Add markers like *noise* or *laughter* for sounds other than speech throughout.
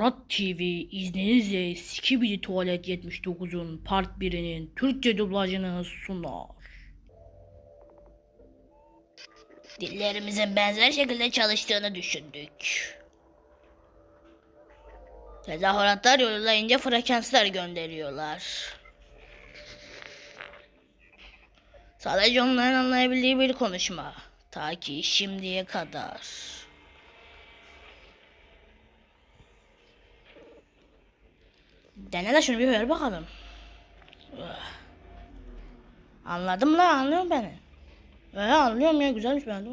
Murat TV izninizle Skibidi Tuvalet 79'un part 1'inin Türkçe dublajını sunar. Dillerimizin benzer şekilde çalıştığını düşündük. Tezahüratlar yoluyla ince frekanslar gönderiyorlar. Sadece onların anlayabildiği bir konuşma. Ta ki şimdiye kadar. Dene de şunu bir ver bakalım. Anladım la anlıyor beni. Ee, anlıyorum ya güzelmiş beğendim.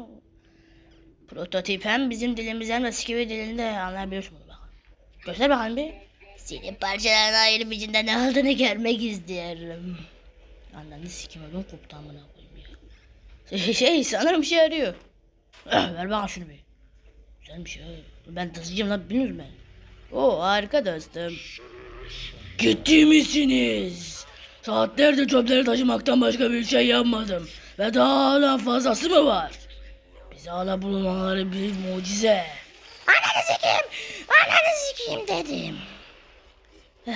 Prototip hem bizim dilimiz hem de Skivi dilinde anlayabiliyorsun bunu bak. Göster bakalım bir. Senin parçalarına ayrı bicinden ne olduğunu görmek istiyorum. Anladın sikim ödüm koptu amına koyayım ya. Şey, şey sanırım işe yarıyor. Eh, ver bakalım şunu bir. Güzelmiş ya. Ben tasıcıyım lan bilmiyor musun ben? Oo harika dostum. Ciddi misiniz? Saatlerdir çöpleri taşımaktan başka bir şey yapmadım. Ve daha hala fazlası mı var? Bize hala bulunmaları bir mucize. Ananı sikeyim. Ananı sikeyim dedim. *sighs*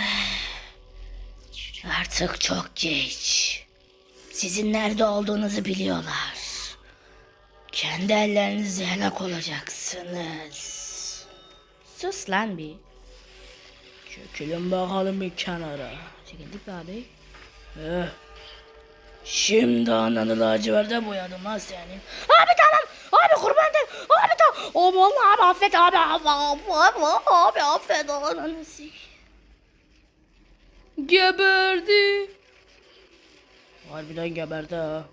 Artık çok geç. Sizin nerede olduğunuzu biliyorlar. Kendi ellerinizle helak olacaksınız. Sus lan bir. Çekilin bakalım bir kenara. Çekildik abi. Eh. Şimdi ananı laciverde boyadım lan senin. Abi tamam. Abi kurban de. Abi tamam. Abi vallahi abi affet abi. Abi abi, abi, abi affet. Ananı. Geberdi. Harbiden geberdi ha.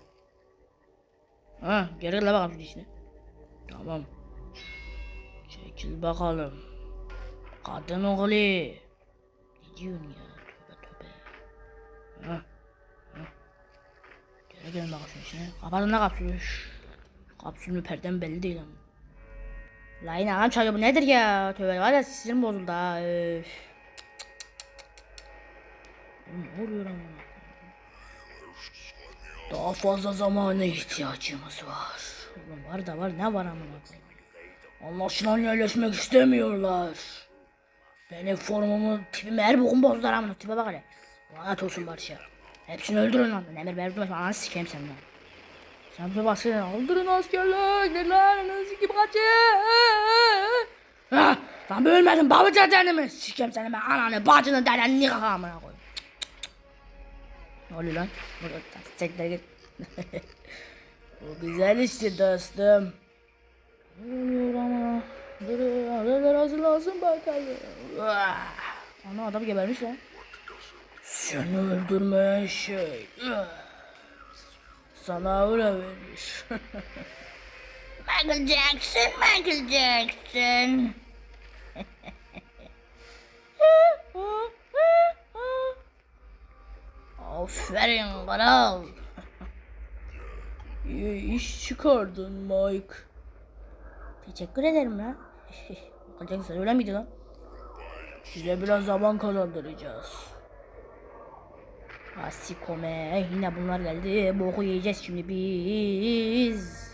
Ha geri la bakalım dişini. Tamam. Çekil bakalım. Kadın oğlu. Diyorsun ya? Tövbe tövbe. Ha. Ha. Geri gelin bakalım şunun içine. Kapatın la kapsülü. Kapsülün perdem belli değil ama. La yine adam çalıyor bu nedir ya? Tövbe var ya sinirim bozuldu ha. Öf. Ne oluyor ama? Daha fazla zamana ihtiyacımız var. Oğlum var da var ne var koyayım. Anlaşılan yerleşmek istemiyorlar. Benim formumu tipimi her bokun bozdular amına tipe bak hele. Lanet olsun Barış'a. Hepsini öldürün lan. Emir öldürmez. Ananı sikeyim senden. Sen bir baskı Öldürün askerler. Lan. Ananı sikeyim kaçın. Lan ben ölmedim. Babacı denimi. Sikeyim seni ben. Ananı bacını denen nikah amına koyayım. Ne oluyor lan? Sektere git. *laughs* Bu güzel işte dostum. Ne oluyor ama? Hazırlansın bakalım. Ana adam gebermiş lan. Seni öldürmeyen şey. Sana aura verir. *laughs* Michael Jackson, Michael Jackson. *laughs* Aferin kral. İyi iş çıkardın Mike. Teşekkür ederim lan. *laughs* Jackson öyle miydi lan? Size biraz zaman kazandıracağız. Asikome yine bunlar geldi. Boku yiyeceğiz şimdi biz.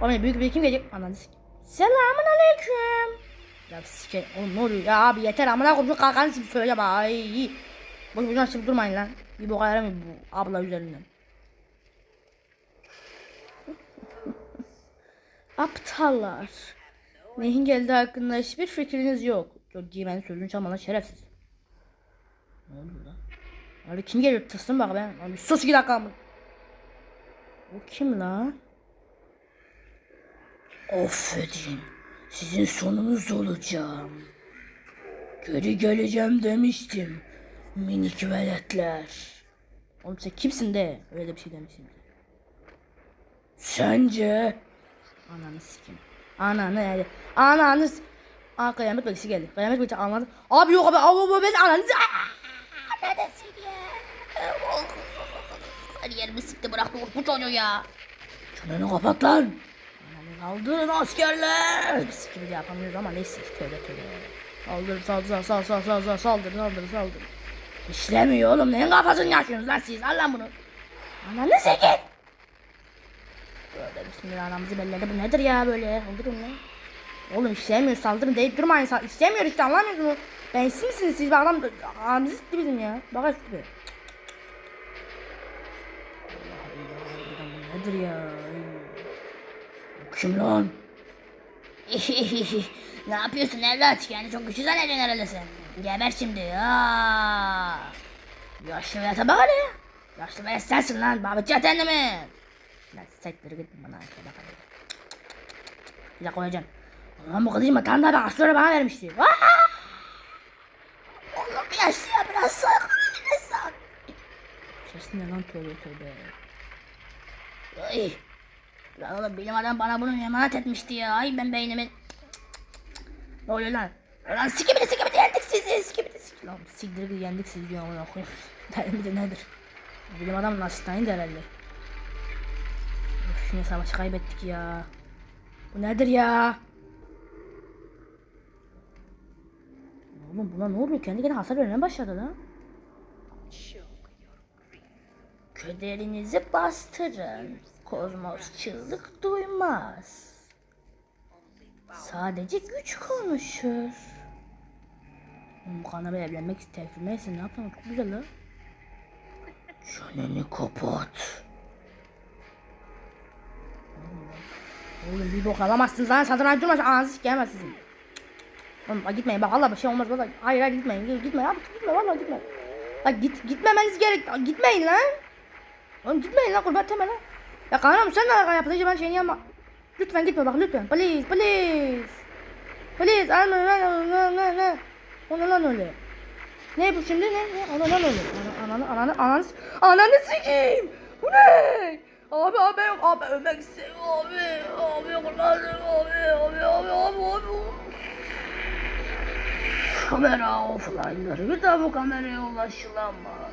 Oğlum büyük bir kim gelecek? Ananı. Selamun aleyküm. Ya sike oğlum ne oluyor ya abi yeter amına koyayım kalkanı şimdi söyle bak ay. Boş boşuna şimdi durmayın lan. Bir boka yaramıyor bu abla üzerinden. *laughs* Aptallar. Neyin geldi hakkında hiçbir fikriniz yok. Çok cimen sözünü çalma lan şerefsiz. Ne oluyor lan? Abi kim geliyor tırsın bak ben. Abi sus iki dakika mı? O kim lan? Affedin. Sizin sonunuz olacağım. Geri geleceğim demiştim. Minik veletler. Oğlum sen kimsin de öyle bir şey demişsin. Sence? Ananı sikim. Ananı yani. Ananı s- Aa kıyamet bekçisi geldi. Kıyamet bekçisi anladı. Abi yok abi. Abi ben ananı s- Aa! Ananı sikeyim. Her yerimi sikti bıraktı bu çocuğu ya. Çeneni kapat lan. Kaldırın askerler. Biz gibi de yapamıyoruz ama neyse tövbe tövbe. Saldır saldır saldır saldır saldır saldır saldır saldır. İşlemiyor oğlum neyin kafasını yaşıyorsunuz lan siz al lan bunu. Ananı sikeyim. Böyle bismillah anamızı belledi bu nedir ya böyle. Öldürün lan. Oğlum istemiyor saldırın deyip durmayın. Sa- İstemiyor işte anlamıyorsunuz. Ben siz misiniz siz? Bak adam abimiz gitti bizim ya. Allah Allah. Nedir ya? Kim lan? *laughs* ne yapıyorsun evlat? Yani çok güçlü zannediyorsun herhalde sen. Geber şimdi. Aa. Yaşlı velete bak hele. Yaşlı velet sensin lan. Babacı atendi mi? Lan sektir git bana. Bak hadi. Bir dakika koyacağım. Ulan bu kılıcımı tam da ben Aslı'ya bana vermişti. Oğlum yaşlıya biraz saygı verirsen. Ses ne lan tövbe tövbe. Ay. Lan oğlum bilim adam bana bunu emanet etmişti ya. Ay ben beynimin. Ne oluyor lan? Lan sikibidi sikibidi yendik sizi sikibidi sikibidi. Lan siktir yendik siz diyor amına koyayım. Derim *laughs* bir de nedir? Bilim adamın asistanıydı herhalde. Üf yine savaşı kaybettik ya. Bu nedir ya? Oğlum buna ne oluyor? Kendi kendine hasar vermeye başladı lan. Kederinizi bastırın. Kozmos çığlık duymaz. Sadece güç konuşur. Kanaba evlenmek ister. Neyse ne yapalım çok güzel lan. Çeneni kapat. Oğlum bir bok alamazsınız lan satranç durmaz ağzı sikemez sizin. Oğlum bak gitmeyin bak Allah bir şey olmaz valla. Hayır hayır gitmeyin gitmeyin abi gitme valla gitme. Bak git gitmemeniz gerek gitmeyin lan. Oğlum gitmeyin lan kurban temel lan. Ya kanam sen ne yaptın ben şeyini yapma. Lütfen gitme bak lütfen. Please please. Please alma lan ne ne ne. O ne lan öyle? Ne bu şimdi ne? ne? O ne lan öyle? Ana- Ananı ananı ananı ananı sikeyim. Bu ne? Abi abi yok abi ölmek istiyorum abi abi kullandım abi abi abi abi abi. Kamera offline'ları bir daha bu kameraya ulaşılamaz.